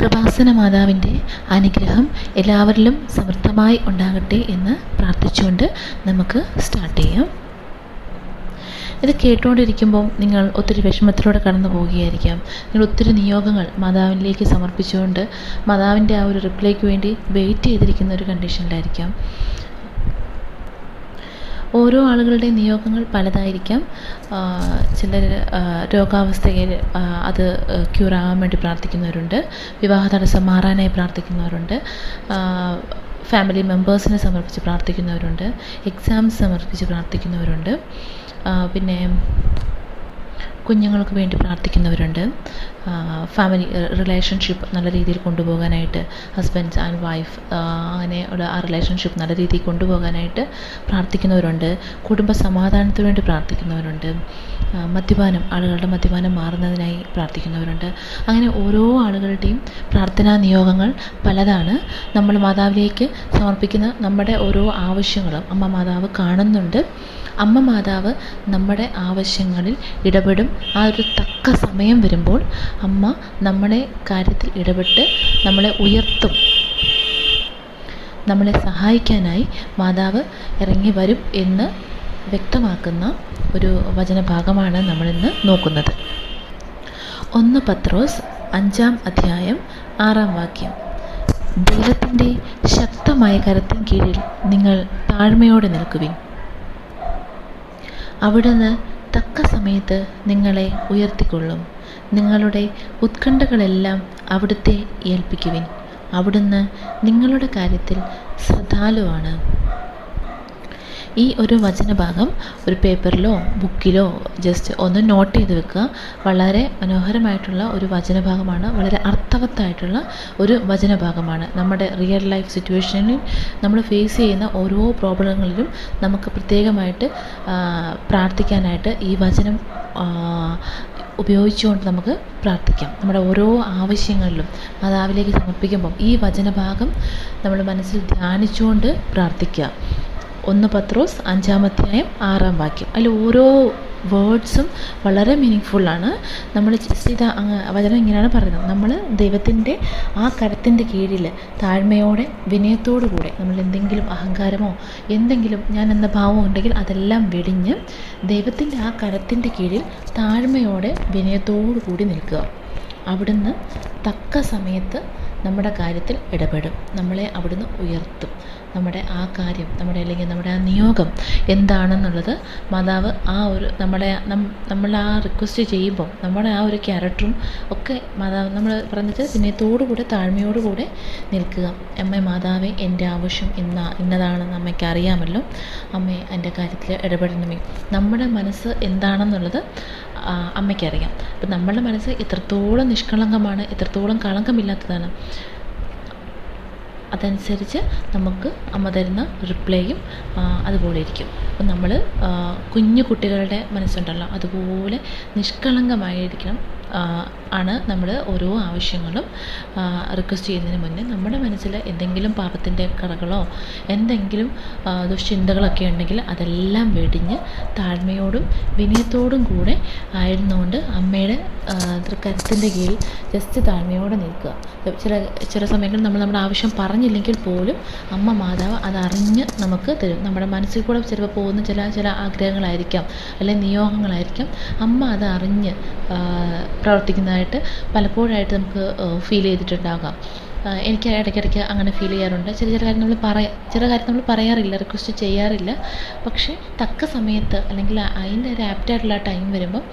കൃപാസന മാതാവിന്റെ അനുഗ്രഹം എല്ലാവരിലും സമൃദ്ധമായി ഉണ്ടാകട്ടെ എന്ന് പ്രാർത്ഥിച്ചുകൊണ്ട് നമുക്ക് സ്റ്റാർട്ട് ചെയ്യാം. ഇത് കേട്ടുകൊണ്ടിരിക്കുമ്പോൾ നിങ്ങൾ ഒത്തിരി വിഷമത്തിലൂടെ കടന്നു പോവുകയായിരിക്കാം നിങ്ങൾ ഒത്തിരി നിയോഗങ്ങൾ മാതാവിലേക്ക് സമർപ്പിച്ചുകൊണ്ട് മാതാവിന്റെ ആ ഒരു റിപ്ലൈക്ക് വേണ്ടി വെയിറ്റ് ചെയ്തിരിക്കുന്ന ഒരു കണ്ടീഷനിലായിരിക്കാം ഓരോ ആളുകളുടെ നിയോഗങ്ങൾ പലതായിരിക്കാം. ചിലർ രോഗാവസ്ഥയിൽ അത് ക്യൂറാകാൻ വേണ്ടി പ്രാർത്ഥിക്കുന്നവരുണ്ട്. വിവാഹ തടസ്സം മാറാനായി പ്രാർത്ഥിക്കുന്നവരുണ്ട്. ഫാമിലി മെമ്പേഴ്സിനെ സമർപ്പിച്ച് പ്രാർത്ഥിക്കുന്നവരുണ്ട്. എക്സാംസ് സമർപ്പിച്ച് പ്രാർത്ഥിക്കുന്നവരുണ്ട്. പിന്നെ കുഞ്ഞുങ്ങൾക്ക് വേണ്ടി പ്രാർത്ഥിക്കുന്നവരുണ്ട്. ഫാമിലി റിലേഷൻഷിപ്പ് നല്ല രീതിയിൽ കൊണ്ടുപോകാനായിട്ട് ഹസ്ബൻഡ്സ് ആൻഡ് വൈഫ് അങ്ങനെ ഉള്ള ആ റിലേഷൻഷിപ്പ് നല്ല രീതിയിൽ കൊണ്ടുപോകാനായിട്ട് പ്രാർത്ഥിക്കുന്നവരുണ്ട്. കുടുംബ സമാധാനത്തിന് വേണ്ടി പ്രാർത്ഥിക്കുന്നവരുണ്ട്. മദ്യപാനം ആളുകളുടെ മദ്യപാനം മാറുന്നതിനായി പ്രാർത്ഥിക്കുന്നവരുണ്ട്. അങ്ങനെ ഓരോ ആളുകളുടെയും പ്രാർത്ഥനാ നിയോഗങ്ങൾ പലതാണ്. നമ്മൾ മാതാവിലേക്ക് സമർപ്പിക്കുന്ന നമ്മുടെ ഓരോ ആവശ്യങ്ങളും അമ്മ മാതാവ് കാണുന്നുണ്ട്. അമ്മ മാതാവ് നമ്മുടെ ആവശ്യങ്ങളിൽ ഇടപെടും. ആ ഒരു തക്ക സമയം വരുമ്പോൾ അമ്മ നമ്മുടെ കാര്യത്തിൽ ഇടപെട്ട് നമ്മളെ ഉയർത്തും. നമ്മളെ സഹായിക്കാനായി മാതാവ് ഇറങ്ങി വരും എന്ന് വ്യക്തമാക്കുന്ന ഒരു വചനഭാഗമാണ് നമ്മളിന്ന് നോക്കുന്നത്. ഒന്ന് പത്രോസ് അഞ്ചാം അധ്യായം ആറാം വാക്യം. ദൈവത്തിന്റെ ശക്തമായ കരത്തിൻ കീഴിൽ നിങ്ങൾ താഴ്മയോടെ നിൽക്കുവിൻ. അവിടുന്ന് തക്ക സമയത്ത് നിങ്ങളെ ഉയർത്തിക്കൊള്ളും. നിങ്ങളുടെ ഉത്കണ്ഠകളെല്ലാം അവിടുത്തെ ഏൽപ്പിക്കുവിൻ. അവിടുന്ന് നിങ്ങളുടെ കാര്യത്തിൽ ശ്രദ്ധാലുവാണ്. ഈ ഒരു വചനഭാഗം ഒരു പേപ്പറിലോ ബുക്കിലോ ജസ്റ്റ് ഒന്ന് നോട്ട് ചെയ്ത് വെക്കുക. വളരെ മനോഹരമായിട്ടുള്ള ഒരു വചനഭാഗമാണ്. വളരെ അർത്ഥവത്തായിട്ടുള്ള ഒരു വചനഭാഗമാണ്. നമ്മുടെ റിയൽ ലൈഫ് സിറ്റുവേഷനിൽ നമ്മൾ ഫേസ് ചെയ്യുന്ന ഓരോ പ്രോബ്ലങ്ങളിലും നമുക്ക് പ്രത്യേകമായിട്ട് പ്രാർത്ഥിക്കാനായിട്ട് ഈ വചനം ഉപയോഗിച്ചുകൊണ്ട് നമുക്ക് പ്രാർത്ഥിക്കാം. നമ്മുടെ ഓരോ ആവശ്യങ്ങളിലും മാതാവിലേക്ക് സമർപ്പിക്കുമ്പം ഈ വചനഭാഗം നമ്മൾ മനസ്സിൽ ധ്യാനിച്ചുകൊണ്ട് പ്രാർത്ഥിക്കുക. ഒന്ന് പത്രോസ് അഞ്ചാമധ്യായം ആറാം വാക്യം. അതിൽ ഓരോ വേർഡ്സും വളരെ മീനിങ് ഫുള്ളാണ് നമ്മൾ ചിത വചനം ഇങ്ങനെയാണ് പറയുന്നത്. നമ്മൾ ദൈവത്തിന്റെ ആ കരത്തിന്റെ കീഴിൽ താഴ്മയോടെ വിനയത്തോടു കൂടെ നമ്മൾ എന്തെങ്കിലും അഹങ്കാരമോ എന്തെങ്കിലും ഞാൻ എന്ന ഭാവമോ ഉണ്ടെങ്കിൽ അതെല്ലാം വെടിഞ്ഞ് ദൈവത്തിന്റെ ആ കരത്തിന്റെ കീഴിൽ താഴ്മയോടെ വിനയത്തോടു കൂടി നിൽക്കുക. അവിടുന്ന് തക്ക സമയത്ത് നമ്മുടെ കാര്യത്തിൽ ഇടപെടും. നമ്മളെ അവിടുന്ന് ഉയർത്തും. നമ്മുടെ ആ കാര്യം നമ്മുടെ അല്ലെങ്കിൽ നമ്മുടെ ആ നിയോഗം എന്താണെന്നുള്ളത് മാതാവ് ആ ഒരു നമ്മുടെ നമ്മൾ ആ റിക്വസ്റ്റ് ചെയ്യുമ്പോൾ നമ്മുടെ ആ ഒരു ക്യാരക്ടറും ഒക്കെ മാതാവ് നമ്മൾ പറഞ്ഞിട്ട് വിനയത്തോടു കൂടെ താഴ്മയോടു കൂടെ നിൽക്കുക. അമ്മ മാതാവെ എന്റെ ആവശ്യം ഇന്ന ഇന്നതാണെന്ന് അമ്മയ്ക്ക് അറിയാമല്ലോ. അമ്മയെ എന്റെ കാര്യത്തിൽ ഇടപെടണമേ. നമ്മുടെ മനസ്സ് എന്താണെന്നുള്ളത് അമ്മയ്ക്കറിയാം. അപ്പം നമ്മളുടെ മനസ്സ് എത്രത്തോളം നിഷ്കളങ്കമാണ് എത്രത്തോളം കളങ്കമില്ലാത്തതാണ്. അതനുസരിച്ച് നമുക്ക് അമ്മ തരുന്ന റിപ്ലൈയും അതുപോലെ ഇരിക്കും. അപ്പം നമ്മൾ കുഞ്ഞു കുട്ടികളുടെ മനസ്സുണ്ടല്ലോ അതുപോലെ നിഷ്കളങ്കമായിരിക്കണം ആണ് നമ്മൾ ഓരോ ആവശ്യങ്ങളും റിക്വസ്റ്റ് ചെയ്യുന്നതിന് മുന്നേ നമ്മുടെ മനസ്സിൽ എന്തെങ്കിലും പാപത്തിന്റെ കറകളോ എന്തെങ്കിലും ദുശ്ചിന്തകളൊക്കെ ഉണ്ടെങ്കിൽ അതെല്ലാം വെടിഞ്ഞ് താഴ്മയോടും വിനയത്തോടും കൂടെ ആയിരുന്നുകൊണ്ട് അമ്മയുടെ തൃക്കരത്തിന്റെ കീഴിൽ ജസ്റ്റ് താഴ്മയോടെ നിൽക്കുക. ചില ചില സമയങ്ങളിൽ നമ്മൾ നമ്മുടെ ആവശ്യം പറഞ്ഞില്ലെങ്കിൽ പോലും അമ്മ മാതാവ് അതറിഞ്ഞ് നമുക്ക് തരും. നമ്മുടെ മനസ്സിൽ കൂടെ ചിലപ്പോൾ പോകുന്ന ചില ചില ആഗ്രഹങ്ങളായിരിക്കാം അല്ലെങ്കിൽ നിയോഗങ്ങളായിരിക്കാം. അമ്മ അത് അറിഞ്ഞ് പ്രവർത്തിക്കുന്നതായിട്ട് പലപ്പോഴായിട്ട് നമുക്ക് ഫീൽ ചെയ്തിട്ടുണ്ടാകാം. എനിക്ക് ഇടയ്ക്കിടയ്ക്ക് അങ്ങനെ ഫീൽ ചെയ്യാറുണ്ട്. ചില ചില കാര്യം നമ്മൾ പറയാ ചില കാര്യം നമ്മൾ പറയാറില്ല റിക്വസ്റ്റ് ചെയ്യാറില്ല. പക്ഷേ തക്ക സമയത്ത് അല്ലെങ്കിൽ അതിന്റെ ഒരു ആപ്റ്റായിട്ടുള്ള ടൈം വരുമ്പം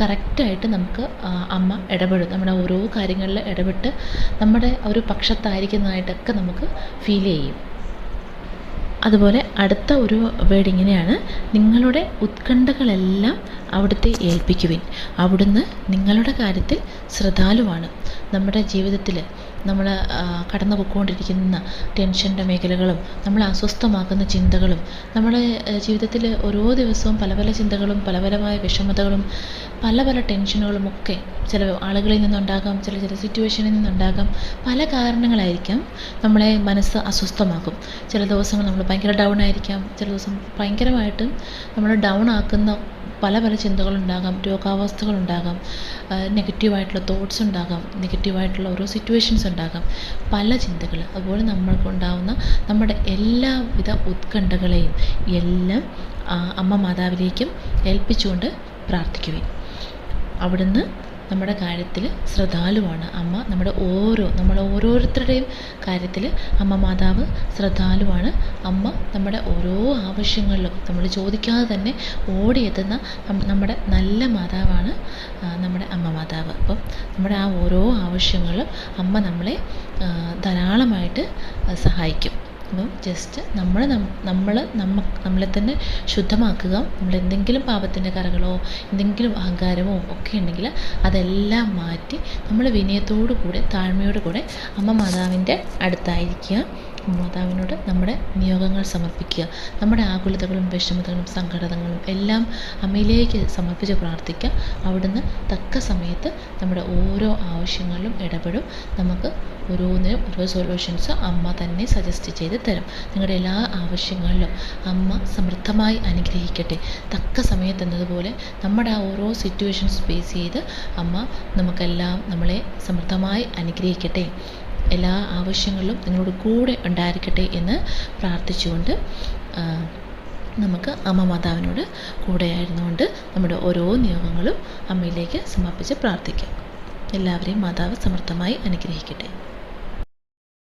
കറക്റ്റായിട്ട് നമുക്ക് അമ്മ ഇടപെടും. നമ്മുടെ ഓരോ കാര്യങ്ങളിൽ ഇടപെട്ട് നമ്മുടെ ഒരു പക്ഷത്തായിരിക്കുന്നതായിട്ടൊക്കെ നമുക്ക് ഫീൽ ചെയ്യും. അതുപോലെ അടുത്ത ഒരു വേർഡ് ഇങ്ങനെയാണ്. നിങ്ങളുടെ ഉത്കണ്ഠകളെല്ലാം അവിടുത്തെ ഏൽപ്പിക്കുവിൻ. അവിടുന്ന് നിങ്ങളുടെ കാര്യത്തിൽ ശ്രദ്ധാലുവാണ്. നമ്മുടെ ജീവിതത്തിൽ നമ്മൾ കടന്നു പോയിക്കൊണ്ടിരിക്കുന്ന ടെൻഷന്റെ മേഖലകളും നമ്മളെ അസ്വസ്ഥമാക്കുന്ന ചിന്തകളും നമ്മുടെ ജീവിതത്തിൽ ഓരോ ദിവസവും പല പല ചിന്തകളും പല പലമായ വിഷമതകളും പല പല ടെൻഷനുകളും ഒക്കെ ചില ആളുകളിൽ നിന്നുണ്ടാകാം ചില ചില സിറ്റുവേഷനിൽ നിന്നുണ്ടാകാം. പല കാരണങ്ങളായിരിക്കാം നമ്മളെ മനസ്സ് അസ്വസ്ഥമാക്കും. ചില ദിവസങ്ങൾ നമ്മൾ ഭയങ്കര ഡൗൺ ആയിരിക്കാം. ചില ദിവസം ഭയങ്കരമായിട്ടും നമ്മൾ ഡൗൺ ആക്കുന്ന പല പല ചിന്തകളുണ്ടാകാം രോഗാവസ്ഥകളുണ്ടാകാം നെഗറ്റീവായിട്ടുള്ള തോട്ട്സ് ഉണ്ടാകാം നെഗറ്റീവായിട്ടുള്ള ഓരോ സിറ്റുവേഷൻസ് ഉണ്ടാകാം. പല ചിന്തകൾ അതുപോലെ നമ്മൾക്കുണ്ടാവുന്ന നമ്മുടെ എല്ലാവിധ ഉത്കണ്ഠകളെയും എല്ലാം അമ്മ മാതാവിലേക്കും ഏൽപ്പിച്ചുകൊണ്ട് പ്രാർത്ഥിക്കുവിൻ. അവിടുന്ന് നമ്മുടെ കാര്യത്തിൽ ശ്രദ്ധാലുവാണ്. അമ്മ നമ്മുടെ ഓരോ നമ്മൾ ഓരോരുത്തരുടെയും കാര്യത്തിൽ അമ്മ മാതാവ് ശ്രദ്ധാലുവാണ്. അമ്മ നമ്മുടെ ഓരോ ആവശ്യങ്ങളിലും നമ്മൾ ചോദിക്കാതെ തന്നെ ഓടിയെത്തുന്ന നമ്മുടെ നല്ല മാതാവാണ് നമ്മുടെ അമ്മ മാതാവ്. അപ്പം നമ്മുടെ ആ ഓരോ ആവശ്യങ്ങളും അമ്മ നമ്മളെ ധാരാളമായിട്ട് സഹായിക്കും. അപ്പം ജസ്റ്റ് നമ്മൾ നമ്മൾ നമ്മ നമ്മളെ തന്നെ ശുദ്ധമാക്കുക. നമ്മൾ എന്തെങ്കിലും പാപത്തിന്റെ കറകളോ എന്തെങ്കിലും അഹങ്കാരമോ ഒക്കെ ഉണ്ടെങ്കിൽ അതെല്ലാം മാറ്റി നമ്മൾ വിനയത്തോടു കൂടെ താഴ്മയോടു കൂടെ അമ്മ മാതാവിന്റെ അടുത്തായിരിക്കുക. മാതാവിനോട് നമ്മുടെ നിയോഗങ്ങൾ സമർപ്പിക്കുക. നമ്മുടെ ആകുലതകളും വിഷമതകളും സങ്കടങ്ങളും എല്ലാം അമ്മയിലേക്ക് സമർപ്പിച്ച് പ്രാർത്ഥിക്കുക. അവിടുന്ന് തക്ക സമയത്ത് നമ്മുടെ ഓരോ ആവശ്യങ്ങളിലും ഇടപെടും. നമുക്ക് ഓരോന്നിനും ഓരോ സൊല്യൂഷൻസ് അമ്മ തന്നെ സജസ്റ്റ് ചെയ്ത് തരും. നിങ്ങളുടെ എല്ലാ ആവശ്യങ്ങളിലും അമ്മ സമൃദ്ധമായി അനുഗ്രഹിക്കട്ടെ. തക്ക സമയത്ത് എന്നതുപോലെ നമ്മുടെ ആ ഓരോ സിറ്റുവേഷൻസ് ഫേസ് ചെയ്ത് അമ്മ നമുക്കെല്ലാം നമ്മളെ സമൃദ്ധമായി അനുഗ്രഹിക്കട്ടെ. എല്ലാ ആവശ്യങ്ങളിലും നിങ്ങളോട് കൂടെ ഉണ്ടായിരിക്കട്ടെ എന്ന് പ്രാർത്ഥിച്ചുകൊണ്ട് നമുക്ക് അമ്മ മാതാവിനോട് കൂടെയായിരുന്നുകൊണ്ട് നമ്മുടെ ഓരോ നിയോഗങ്ങളും അമ്മയിലേക്ക് സമർപ്പിച്ച് പ്രാർത്ഥിക്കാം. എല്ലാവരെയും മാതാവ് സമർത്ഥമായി അനുഗ്രഹിക്കട്ടെ.